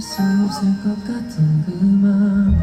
수 없을 것 같은 그맘